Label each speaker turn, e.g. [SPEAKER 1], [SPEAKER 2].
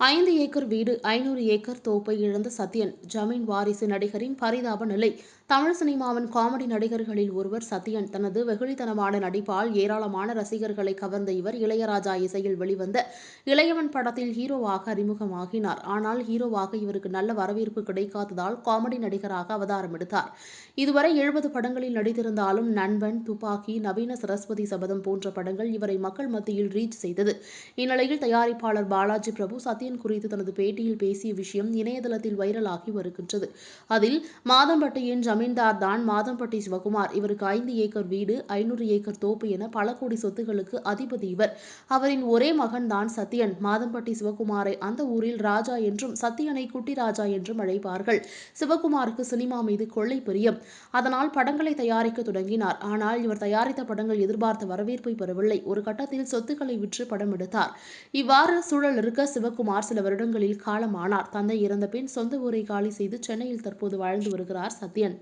[SPEAKER 1] ஐந்து ஏக்கர் வீடு ஐநூறு ஏக்கர் தோப்பை இழந்த சத்யன் ஜமீன் வாரிசு நடிகரின் பரிதாப நிலை. தமிழ் சினிமாவின் காமெடி நடிகர்களில் ஒருவர் சத்யன். தனது வெகுளித்தனமான நடிப்பால் ஏராளமான ரசிகர்களை கவர்ந்த இவர் இளையராஜா இசையில் வெளிவந்த இளையவன் படத்தில் ஹீரோவாக அறிமுகமாகினார். ஆனால் ஹீரோவாக இவருக்கு நல்ல வரவேற்பு கிடைக்காததால் காமெடி நடிகராக அவதாரம் எடுத்தார். இதுவரை எழுபது படங்களில் நடித்திருந்தாலும் நண்பன் துப்பாக்கி நவீன சரஸ்வதி சபதம் போன்ற படங்கள் இவரை மக்கள் மத்தியில் ரீச் செய்தது. இந்நிலையில் தயாரிப்பாளர் பாலாஜி பிரபு சத்ய சத்யன் குறித்து தனது பேட்டியில் பேசிய விஷயம் இணையதளத்தில் வைரலாகி வருகின்றது. அதில் மாதம்பட்டியின் ஜமீன்தார் தான் மாதம்பட்டி சிவகுமார். இவருக்கு ஐந்து ஏக்கர் வீடு ஐநூறு ஏக்கர் தோப்பு என பல கோடி சொத்துகளுக்கு அதிபதி இவர். அவரின் ஒரே மகன் தான் சத்யன் மாதம்பட்டி சிவகுமாரை அந்த ஊரில் ராஜா என்றும் சத்யனை குட்டி ராஜா என்றும் அழைப்பார்கள். சிவகுமாருக்கு சினிமா மீது கொள்ளை பிரியம். அதனால் படங்களை தயாரிக்க தொடங்கினார். ஆனால் இவர் தயாரித்த படங்கள் எதிர்பார்த்த வரவேற்பை பெறவில்லை. ஒரு கட்டத்தில் சொத்துக்களை விற்று படம் எடுத்தார். இவ்வாறு சூழல் இருக்க சிவகுமார் சிவகுமார் சில வருடங்களில் காலமானார். தந்தை இறந்த பின் சொந்த ஊரை காலி செய்து சென்னையில் தற்போது வாழ்ந்து வருகிறார் சத்யன்.